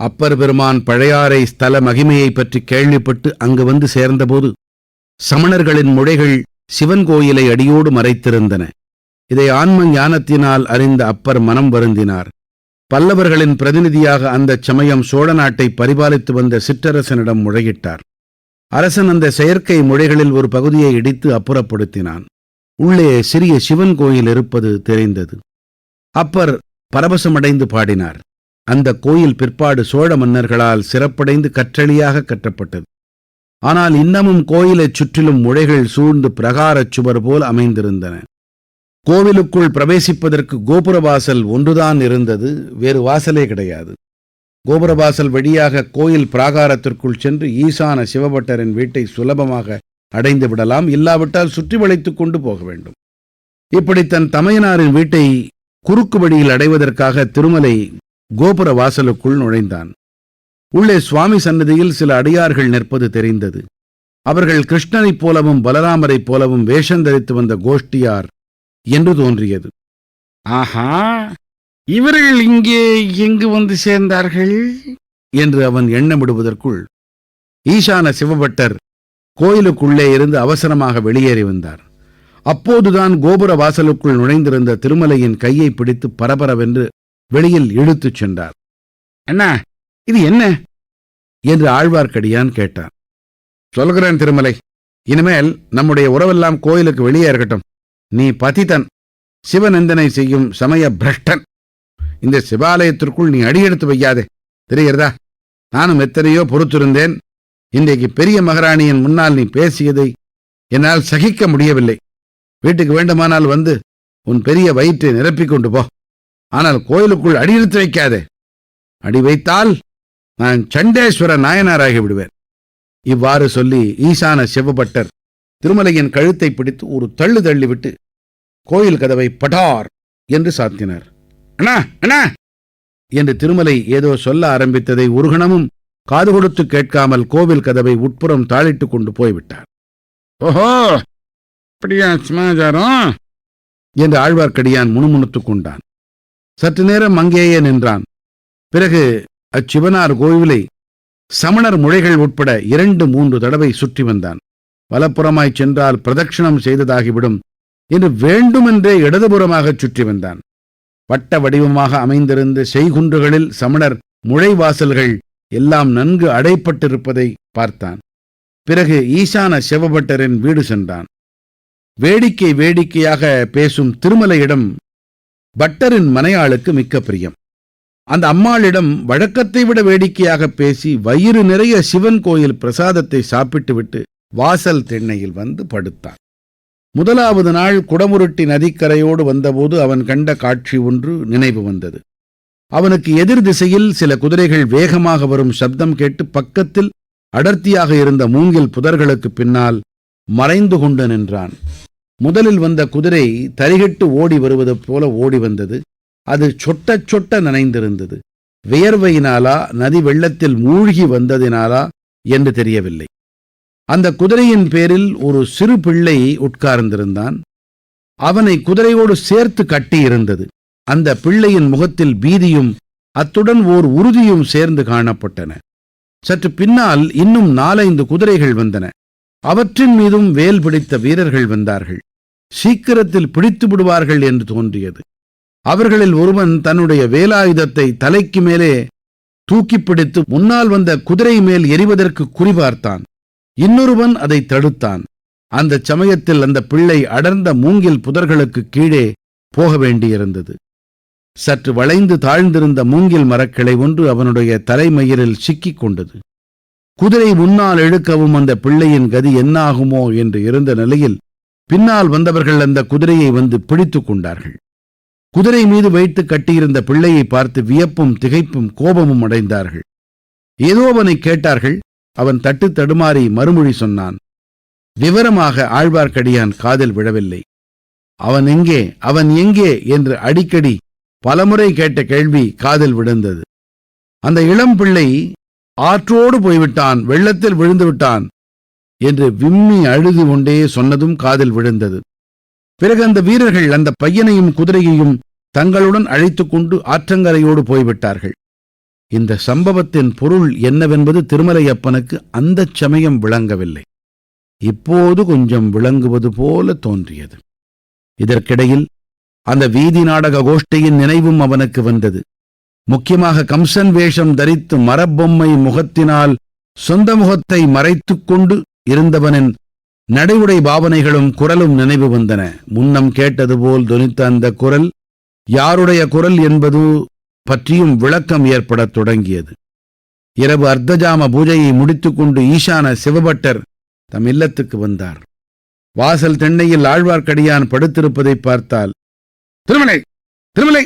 அப்பர் பெருமான் பழையாறை ஸ்தல மகிமையைப் பற்றி கேள்விப்பட்டு அங்கு வந்து சேர்ந்தபோது சமணர்களின் முழைகள் சிவன் கோயிலை அடியோடு மறைத்திருந்தன. இதை ஆன்ம ஞானத்தினால் அறிந்த அப்பர் மனம் வருந்தினார். பல்லவர்களின் பிரதிநிதியாக அந்தச் சமயம் சோழ நாட்டை பரிபாலித்து வந்த சிற்றரசனிடம் முறையிட்டார். அரசன் அந்த செயற்கை முழைகளில் ஒரு பகுதியை இடித்து அப்புறப்படுத்தினான். உள்ளே சிறிய சிவன் கோயில் இருப்பது தெரிந்தது. அப்பர் பரவசமடைந்து பாடினார். அந்த கோயில் பிற்பாடு சோழ மன்னர்களால் சிறப்படைந்து கற்றளியாக கட்டப்பட்டது. ஆனால் இன்னமும் கோயிலைச் சுற்றிலும் முழைகள் சூழ்ந்து பிரகாரச் சுவர் போல் அமைந்திருந்தன. கோவிலுக்குள் பிரவேசிப்பதற்கு கோபுரவாசல் ஒன்றுதான் இருந்தது வேறு வாசலே கிடையாது. கோபுரவாசல் வழியாக கோயில் பிராகாரத்திற்குள் சென்று ஈசான சிவபட்டரின் வீட்டை சுலபமாக அடைந்து விடலாம் இல்லாவிட்டால் சுற்றி வளைத்துக் கொண்டு போக வேண்டும். இப்படி தன் தமையனாரின் வீட்டை குறுக்கு வழியில் அடைவதற்காக திருமலை கோபுர வாசலுக்குள் நுழைந்தான். உள்ளே சுவாமி சன்னதியில் சில அடியார்கள் நிற்பது தெரிந்தது. அவர்கள் கிருஷ்ணனைப் போலவும் பலராமரைப் போலவும் வேஷம் தரித்து வந்த கோஷ்டியார் என்று தோன்றியது. ஆஹா! இவர்கள் இங்கே எங்கு வந்து சேர்ந்தார்கள்? என்று அவன் எண்ணமிடுவதற்குள் ஈசான சிவபட்டர் கோயிலுக்குள்ளே இருந்து அவசரமாக வெளியேறி வந்தார். அப்போதுதான் கோபுர வாசலுக்குள் நுழைந்திருந்த திருமலையின் கையை பிடித்து பரபரவென்று வெளியில் இழுத்துச் சென்றார். அண்ணா இது என்ன? என்று ஆழ்வார்க்கடியான் கேட்டான். சொல்கிறேன் திருமலை இனிமேல் நம்முடைய உறவெல்லாம் கோயிலுக்கு வெளியே இருக்கட்டும். நீ பதிதன் சிவநந்தனை செய்யும் சமய பிரஷ்டன். இந்த சிவாலயத்திற்குள் நீ அடியெடுத்து வையாதே. தெரிகிறதா? நானும் எத்தனையோ பொறுத்திருந்தேன். இன்றைக்கு பெரிய மகாராணியின் முன்னால் நீ பேசியதை என்னால் சகிக்க முடியவில்லை. வீட்டுக்கு வேண்டுமானால் வந்து உன் பெரிய வயிற்றை நிரப்பிக் கொண்டு போ. ஆனால் கோயிலுக்குள் அடியெடுத்து வைக்காதே. அடி வைத்தால் நான் சண்டேஸ்வர நாயனாராகி விடுவேன். இவ்வாறு சொல்லி ஈசான சிவபட்டர் திருமலையின் கழுத்தை பிடித்து ஒரு தள்ளு தள்ளிவிட்டு கோயில் கதவை படார் என்று சாத்தினார். அண்ணா அண்ணா! என்று திருமலை ஏதோ சொல்ல ஆரம்பித்ததை ஒரு கணமும் காது கொடுத்து கேட்காமல் கோவில் கதவை உட்புறம் தாளிட்டுக் கொண்டு போய்விட்டார். ஓஹோ! அப்படியா சமாச்சாரம்? என்று ஆழ்வார்க்கடியான் முணுமுணுத்துக் கொண்டான். சற்று நேரம் அங்கேயே நின்றான். பிறகு அச்சிவனார் கோவிலை சமணர் முழைகள் உட்பட இரண்டு மூன்று தடவை சுற்றி வந்தான். வலப்புறமாய்ச் சென்றால் பிரதட்சிணம் செய்ததாகிவிடும் என்று வேண்டுமென்றே இடதுபுறமாகச் சுற்றி வந்தான். வட்ட வடிவமாக அமைந்திருந்த செய்குன்றுகளில் சமணர் முழைவாசல்கள் எல்லாம் நன்கு அடைப்பட்டிருப்பதை பார்த்தான். பிறகு ஈசான சிவபட்டரின் வீடு சென்றான். வேடிக்கை வேடிக்கையாக பேசும் திருமலையிடம் பட்டரின் மனையாளுக்கு மிக்க பிரியம். அந்த அம்மாளிடம் வழக்கத்தை விட வேடிக்கையாக பேசி வயிறு நிறைய சிவன் கோயில் பிரசாதத்தை சாப்பிட்டுவிட்டு வாசல் திண்ணையில் வந்து படுத்தான். முதலாவது நாள் குடமுருட்டி நதிக்கரையோடு வந்தபோது அவன் கண்ட காட்சி ஒன்று நினைவு வந்தது. அவனுக்கு எதிர் திசையில் சில குதிரைகள் வேகமாக வரும் சப்தம் கேட்டு பக்கத்தில் அடர்த்தியாக இருந்த மூங்கில் புதர்களுக்கு பின்னால் மறைந்து கொண்டு நின்றான். முதலில் வந்த குதிரை தரிகட்டு ஓடி வருவது போல ஓடி வந்தது. அது சொட்ட சொட்ட நனைந்திருந்தது. வியர்வையினாலா நதி வெள்ளத்தில் மூழ்கி வந்ததினாலா என்று தெரியவில்லை. அந்த குதிரையின் பேரில் ஒரு சிறு பிள்ளை உட்கார்ந்திருந்தான். அவனை குதிரையோடு சேர்த்து கட்டியிருந்தது. அந்த பிள்ளையின் முகத்தில் பீதியும் அத்துடன் ஓர் உறுதியும் சேர்ந்து காணப்பட்டன. சற்று பின்னால் இன்னும் நாலைந்து குதிரைகள் வந்தன. அவற்றின் மீதும் வேல் பிடித்த வீரர்கள் வந்தார்கள். சீக்கிரத்தில் பிடித்து விடுவார்கள் என்று தோன்றியது. அவர்களில் ஒருவன் தன்னுடைய வேலாயுதத்தை தலைக்கு மேலே தூக்கி பிடித்து முன்னால் வந்த குதிரை மேல் எரிவதற்கு குறிபார்த்தான் இன்னொருவன் அதை தடுத்தான். அந்த சமயத்தில் அந்த பிள்ளை அடர்ந்த மூங்கில் புதர்களுக்கு கீழே போக வேண்டியிருந்தது. சற்று வளைந்து தாழ்ந்திருந்த மூங்கில் மரக்கிளை ஒன்று அவனுடைய தலைமயிரில் சிக்கிக் கொண்டது. குதிரை முன்னால் இழுக்கவும் அந்த பிள்ளையின் கதி என்னாகுமோ என்று இருந்த நிலையில் பின்னால் வந்தவர்கள் அந்த குதிரையை வந்து பிடித்துக் கொண்டார்கள். குதிரை மீது வைத்து கட்டியிருந்த பிள்ளையை பார்த்து வியப்பும் திகைப்பும் கோபமும் அடைந்தார்கள். ஏதோ அவனை கேட்டார்கள். அவன் தட்டு தடுமாறி மறுமொழி சொன்னான் விவரமாக ஆழ்வார்க்கடியான் காதில் விழவில்லை. அவன் எங்கே? அவன் எங்கே? என்று அடிக்கடி பலமுறை கேட்ட கேள்வி காதில் விழுந்தது. அந்த இளம் பிள்ளை ஆற்றோடு போய்விட்டான் வெள்ளத்தில் விழுந்து விட்டான். என்று விம்மி அழுது கொண்டே சொன்னதும் காதில் விழுந்தது. பிறகு அந்த வீரர்கள் அந்த பையனையும் குதிரையையும் தங்களுடன் அழைத்துக் கொண்டு ஆற்றங்கரையோடு போய்விட்டார்கள். இந்த சம்பவத்தின் பொருள் என்னவென்பது திருமலையப்பனுக்கு அந்தச் சமயம் விளங்கவில்லை. இப்போது கொஞ்சம் விளங்குவது போல தோன்றியது. இதற்கிடையில் அந்த வீதி நாடக கோஷ்டியின் நினைவும் அவனுக்கு வந்தது. முக்கியமாக கம்சன் வேஷம் தரித்து மரப்பொம்மை முகத்தினால் சொந்த முகத்தை மறைத்துக் கொண்டு இருந்தவனின் நடைவுடை பாவனைகளும் குரலும் நினைவு வந்தன. முன்னம் கேட்டது போல் தொனித்த அந்த குரல் யாருடைய குரல் என்பது பற்றியும் விளக்கம் ஏற்படத் தொடங்கியது. இரவு அர்த்தஜாம பூஜையை முடித்துக்கொண்டு ஈசான சிவபட்டர் தம் இல்லத்துக்கு வந்தார். வாசல் தென்னையில் ஆழ்வார்க்கடியான் படுத்திருப்பதை பார்த்தால் திருமலை திருமலை!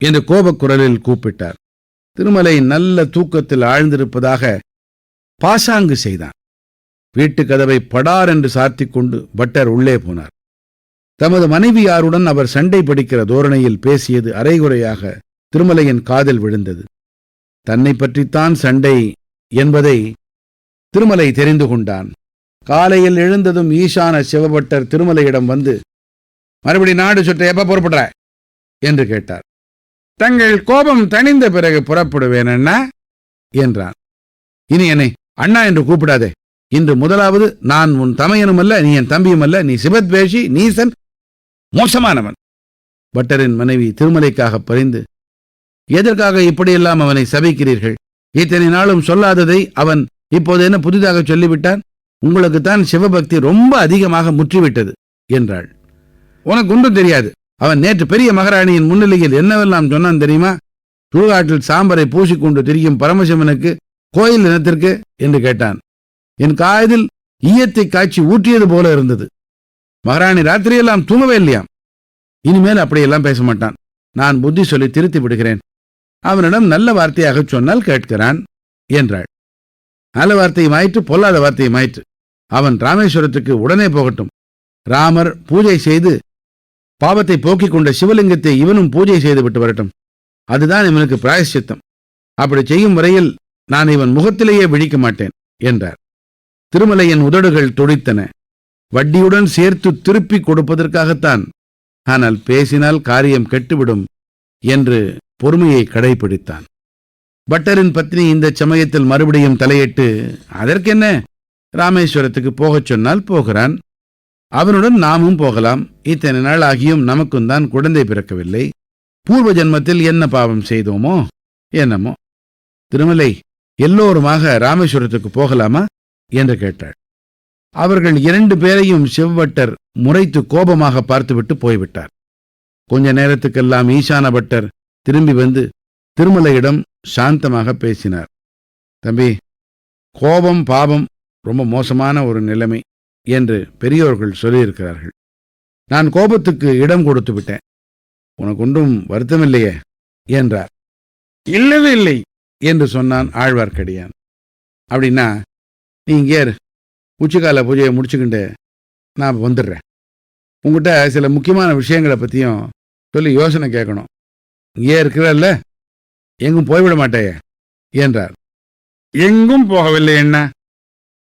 என்று கோபக் குரலில் கூப்பிட்டார். திருமலை நல்ல தூக்கத்தில் ஆழ்ந்திருப்பதாக பாசாங்கு செய்தான். வீட்டு கதவை படார் என்று சாத்திக் கொண்டு பட்டர் உள்ளே போனார். தமது மனைவியாருடன் அவர் சண்டை பிடிக்கிற தோரணையில் பேசியது அரைகுறையாக திருமலையின் காதில் விழுந்தது. தன்னை பற்றித்தான் சண்டை என்பதை திருமலை தெரிந்து கொண்டான். காலையில் எழுந்ததும் ஈசான சிவபட்டர் திருமலையிடம் வந்து மறுபடி நாடு சுற்ற எப்ப புறப்படுற? என்று கேட்டார். தங்கள் கோபம் தணிந்த பிறகு புறப்படுவேன் அண்ணா என்றான். இனி என்னை அண்ணா என்று கூப்பிடாதே இன்று முதலாவது நான் உன் தமையனும் அல்ல நீ என் தம்பியும் அல்ல நீ சிவத்வேஷி நீசன் மோசமானவன். பட்டரின் மனைவி திருமலைக்காக பறிந்து எதற்காக இப்படியெல்லாம் அவனை சபிக்கிறீர்கள்? இத்தனை நாளும் சொல்லாததை அவன் இப்போது என்ன புதிதாக சொல்லிவிட்டான்? உங்களுக்குத்தான் சிவபக்தி ரொம்ப அதிகமாக முற்றிவிட்டது என்றாள். உனக்கு ஒன்றும் தெரியாது. அவன் நேற்று பெரிய மகாராணியின் முன்னிலையில் என்னவெல்லாம் சொன்னான் தெரியுமா? சுடுகாட்டில் சாம்பரை பூசிக்கொண்டு திரியும் பரமசிவனுக்கு கோயில் இனத்திற்கு? என்று கேட்டான். என் காதில் ஈயத்தை காய்ச்சி ஊற்றியது போல இருந்தது. மகாராணி ராத்திரியெல்லாம் தூங்கவே இல்லையாம். இனிமேல் அப்படியெல்லாம் பேச மாட்டான். நான் புத்தி சொல்லி திருத்தி விடுகிறேன். அவனிடம் நல்ல வார்த்தையாக சொன்னால் கேட்கிறான் என்றாள். நல்ல வார்த்தையை மாயிற்று பொல்லாத வார்த்தையை மாயிற்று அவன் ராமேஸ்வரத்துக்கு உடனே போகட்டும். ராமர் பூஜை செய்து பாவத்தை போக்கிக் கொண்ட சிவலிங்கத்தை இவனும் பூஜை செய்து விட்டு வரட்டும். அதுதான் இவனுக்கு பிராயசித்தம் அப்படி செய்யும் வரையில் நான் இவன் முகத்திலேயே விழிக்க மாட்டேன் என்றார். திருமலையின் உதடுகள் துடித்தன. வட்டியுடன் சேர்த்து திருப்பிக் கொடுப்பதற்காகத்தான். ஆனால் பேசினால் காரியம் கெட்டுவிடும் என்று பொறுமையை கடைபிடித்தான். பட்டரின் பத்னி இந்த சமயத்தில் மறுபடியும் தலையிட்டு அதற்கென்ன? ராமேஸ்வரத்துக்கு போகச் சொன்னால் போகிறான். அவனுடன் நாமும் போகலாம். இத்தனை நாள் ஆகியும் நமக்கும் தான் குழந்தை பிறக்கவில்லை. பூர்வ ஜென்மத்தில் என்ன பாவம் செய்தோமோ என்னமோ. திருமலை எல்லோருமாக ராமேஸ்வரத்துக்கு போகலாமா? என்று கேட்டாள். அவர்கள் இரண்டு பேரையும் செவ்வட்டர் முறைத்து கோபமாக பார்த்துவிட்டு போய்விட்டார். கொஞ்ச நேரத்துக்கெல்லாம் ஈசான பட்டர் திரும்பி வந்து திருமலையிடம் சாந்தமாக பேசினார். தம்பி கோபம் பாபம் ரொம்ப மோசமான ஒரு நிலைமை என்று பெரியோர்கள் சொல்லியிருக்கிறார்கள். நான் கோபத்துக்கு இடம் கொடுத்து விட்டேன். உனக்கு ஒன்றும் வருத்தமில்லையே என்றார். இல்லவே இல்லை என்று சொன்னான் ஆழ்வார்க்கடியான். அப்படின்னா நீ இங்கே இரு. உச்சிக்கால பூஜையை முடிச்சுக்கிண்டு நான் வந்துடுறேன். உங்ககிட்ட சில முக்கியமான விஷயங்களை பற்றியும் சொல்லி யோசனை கேட்கணும். இங்கே இருக்கிறல்ல? எங்கும் போய்விட மாட்டேயே? என்றார். எங்கும் போகவில்லை அண்ணா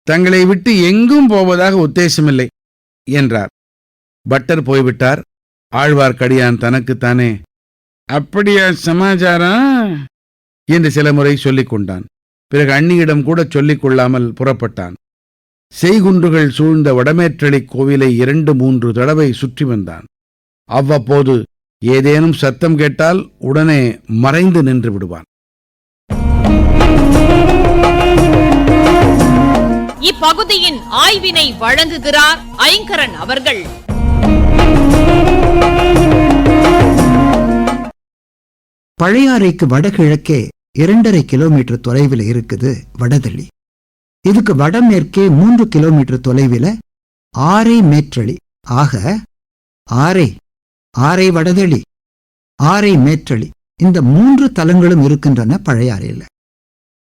தங்களை விட்டு எங்கும் போவதாக உத்தேசமில்லை என்றார். பட்டர் போய்விட்டார். ஆழ்வார்க்கடியான் தனக்குத்தானே. அப்படியா சமாச்சாரம்? என்று சில முறை சொல்லிக் கொண்டான் பிறகு அண்ணியிடம் கூட சொல்லிக் கொள்ளாமல் புறப்பட்டான். செய்குன்றுகள் சூழ்ந்த வடமேற்றளி கோவிலை இரண்டு மூன்று தடவை சுற்றி வந்தான். அவ்வப்போது ஏதேனும் சத்தம் கேட்டால் உடனே மறைந்து நின்று விடுவான். இப்பகுதியின் ஆய்வினை வழங்குகிறார் ஐங்கரன் அவர்கள். பழையாறைக்கு வடகிழக்கே இரண்டரை கிலோமீட்டர் தொலைவில் இருக்குது வடதள்ளி இதுக்கு வடமேற்கே மூன்று கிலோமீட்டர் தொலைவில் ஆரை மேற்றளி. ஆக ஆரை ஆரை வடதளி ஆரை மேற்றளி. இந்த மூன்று தலங்களும் இருக்கின்றன பழையாறையில்.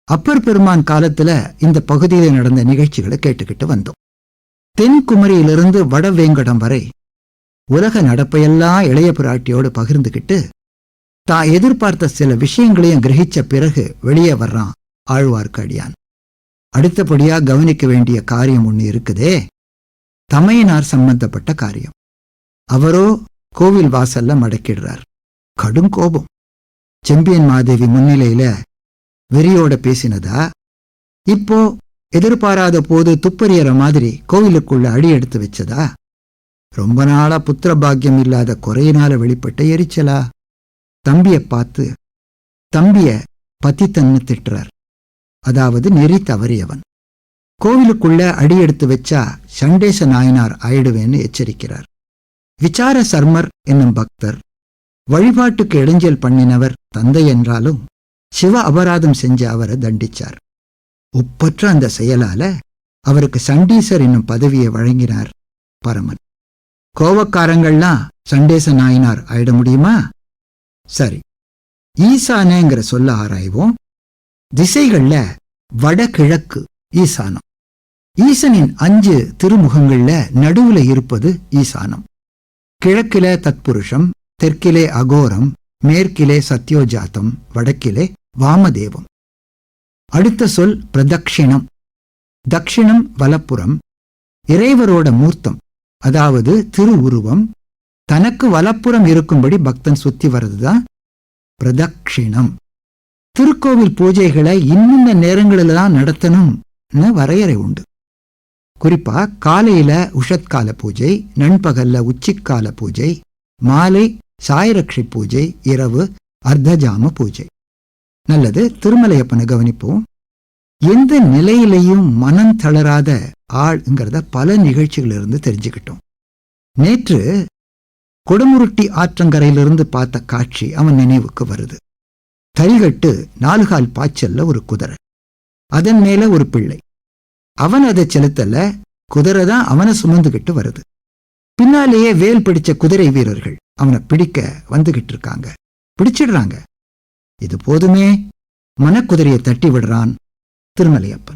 அப்பர் பெருமான் காலத்துல இந்த பகுதியில் நடந்த நிகழ்ச்சிகளை கேட்டுக்கிட்டு வந்தோம். தென்குமரியிலிருந்து வடவேங்கடம் வரை உலக நடப்பையெல்லாம் இளைய பிராட்டியோடு பகிர்ந்துகிட்டு தான் எதிர்பார்த்த சில விஷயங்களையும் கிரகிச்ச பிறகு வெளியே வர்றான். ஆழ்வார்க்கடியான் அடுத்தபடியா கவனிக்க வேண்டிய காரியம் ஒண்ணு இருக்குதே. தமையனார் சம்பந்தப்பட்ட காரியம். அவரோ கோவில் வாசல்ல மடக்கிடுறார். கடும் கோபம். செம்பியன் மாதேவி முன்னிலையில வெறியோட பேசினதா? இப்போ எதிர்பாராத போது துப்பறியற மாதிரி கோவிலுக்குள்ள அடி எடுத்து வச்சதா? ரொம்ப நாளா புத்திர பாக்கியம் இல்லாத குறையினால வெளிப்பட்ட எரிச்சலா? தம்பியை பார்த்து தம்பிய பத்தித்தன்னு திட்டுறார். அதாவது நெறி தவறியவன். கோவிலுக்குள்ள அடி எடுத்து வச்சா சண்டேச நாயனார் ஆயிடுவேன்னு எச்சரிக்கிறார். விசார சர்மர் என்னும் பக்தர். வழிபாட்டுக்கு இடைஞ்சல் பண்ணினவர் தந்தை என்றாலும் சிவ அபராதம் செஞ்ச அவரை தண்டிச்சார். ஒப்பற்ற அந்த செயலால அவருக்கு சண்டீசர் என்னும் பதவியை வழங்கினார் பரமன். கோவக்காரங்கள்லாம் சண்டேச நாயனார் ஆயிட முடியுமா? சரி. ஈசானேங்கிற சொல்ல ஆராய்வோம். திசைகள்ல வடகிழக்கு ஈசானம். ஈசனின் அஞ்சு திருமுகங்கள்ல நடுவுல இருப்பது ஈசானம். கிழக்கிலே தத்புருஷம் தெற்கிலே அகோரம் மேற்கிலே சத்யோஜாத்தம் வடக்கிலே வாமதேவம். அடுத்த சொல் பிரதக்ஷிணம் தக்ஷிணம் வலப்புறம். இறைவரோட மூர்த்தம் அதாவது திருவுருவம் தனக்கு வலப்புறம் இருக்கும்படி பக்தன் சுத்தி வர்றதுதான் பிரதக்ஷிணம். திருக்கோவில் பூஜைகளை இன்னும் நேரங்களில் தான் நடத்தணும்னு வரையறை உண்டு. குறிப்பா காலையில உஷத்கால பூஜை நண்பகல்ல உச்சிக்கால பூஜை மாலை சாயரக்ஷி பூஜை இரவு அர்த்தஜாம பூஜை. நல்லது திருமலையப்பனை கவனிப்போம். எந்த நிலையிலையும் மனம் தளராத ஆள்ங்கிறத பல நிகழ்ச்சிகளிலிருந்து தெரிஞ்சுக்கிட்டோம். நேற்று கொடுமுருட்டி ஆற்றங்கரையிலிருந்து பார்த்த காட்சி அவன் நினைவுக்கு வருது. தரிகட்டு நாலுகால் பாய்ச்சல்ல ஒரு குதிரை. அதன் மேல ஒரு பிள்ளை. அவன் அதை செலுத்தல குதிரை தான் அவனை சுமந்துகிட்டு வருது. பின்னாலேயே வேல் பிடிச்ச குதிரை வீரர்கள் அவனை பிடிக்க வந்துகிட்டு இருக்காங்க. பிடிச்சிடுறாங்க. இது போதுமே. மனக்குதிரையை தட்டி விடுறான் திருமலையப்பன்.